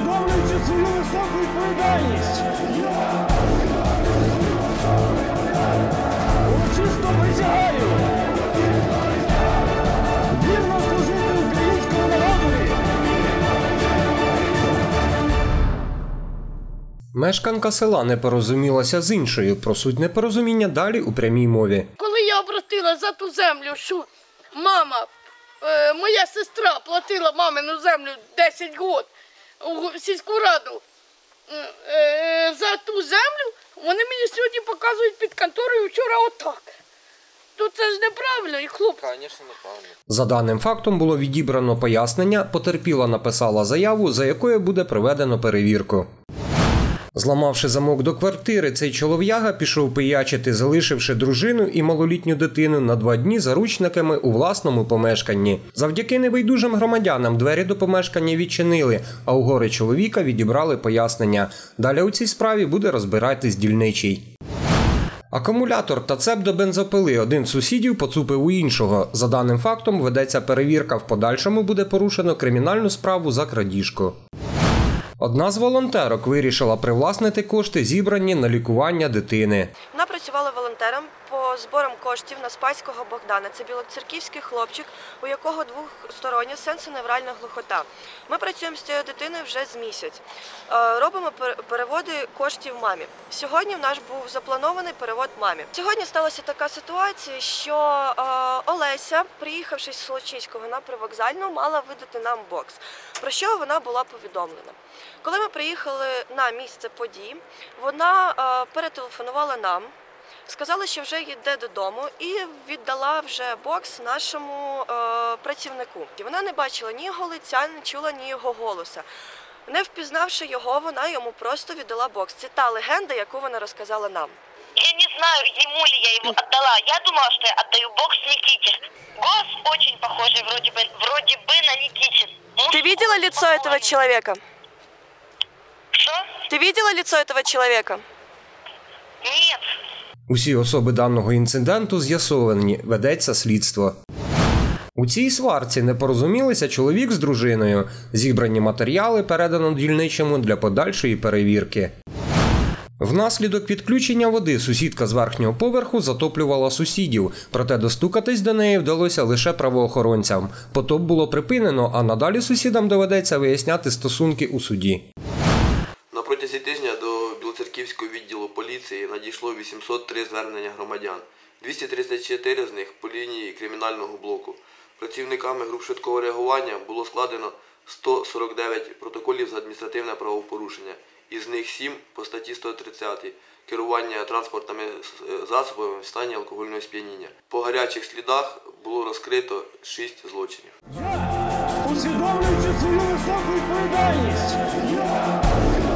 усвідомлюючи свою високу відповідальність. Урочисто присягаю. Вірно служити українському народові. Мешканка села не порозумілася з іншою. Про суть непорозуміння далі у прямій мові. Коли я обратила за ту землю, що мама, е, моя сестра платила мамину землю 10 років у сільську раду е, за ту землю, вони мені сьогодні показують під конторою вчора отак. То це ж неправильно, і хлопці. Звісно, неправильно. За даним фактом було відібрано пояснення, потерпіла написала заяву, за якою буде проведено перевірку. Зламавши замок до квартири, цей чолов'яга пішов пиячити, залишивши дружину і малолітню дитину на два дні заручниками у власному помешканні. Завдяки небайдужим громадянам двері до помешкання відчинили, а у гори чоловіка відібрали пояснення. Далі у цій справі буде розбиратись дільничий. Акумулятор та цеп до бензопили один з сусідів поцупив у іншого. За даним фактом ведеться перевірка. В подальшому буде порушено кримінальну справу за крадіжку. Одна з волонтерок вирішила привласнити кошти, зібрані на лікування дитини. Вона працювала волонтером по зборам коштів на Спаського Богдана. Це білоцерківський хлопчик, у якого двостороння сенсоневральна глухота. Ми працюємо з цією дитиною вже з місяць. Е, Робимо пер- переводи коштів мамі. Сьогодні в нас був запланований перевод мамі. Сьогодні сталася така ситуація, що е, Олеся, приїхавши з Солочинського на привокзальну, мала видати нам бокс, про що вона була повідомлена. Коли ми приїхали на місце подій, вона е, перетелефонувала нам, сказала, що вже йде додому, і віддала вже бокс нашому е, працівнику. І вона не бачила ні його лиця, не чула ні його голоса. Не впізнавши його, вона йому просто віддала бокс. Це та легенда, яку вона розказала нам. Я не знаю, ему ли я его отдала. Я думала, что я отдаю бокс Никите. Голос очень похожий вроде бы, вроде бы на Никитин. Ты видела лицо этого человека? Ты видела лицо этого человека? Нет. Усі особи даного інциденту з'ясовані, ведеться слідство. У цій сварці не порозумілися чоловік з дружиною. Зібрані матеріали передано дільничому для подальшої перевірки. Внаслідок відключення води сусідка з верхнього поверху затоплювала сусідів, проте достукатись до неї вдалося лише правоохоронцям. Потоп було припинено, а надалі сусідам доведеться виясняти стосунки у суді. Білоцерківського відділу поліції надійшло 803 звернення громадян. 234 з них по лінії кримінального блоку. Працівниками груп швидкого реагування було складено 149 протоколів за адміністративне правопорушення, із них 7 по статті 130 керування транспортними е, засобами в стані алкогольного сп'яніння. По гарячих слідах було розкрито 6 злочинів. Усвідомлюючи свою високу відповідальність.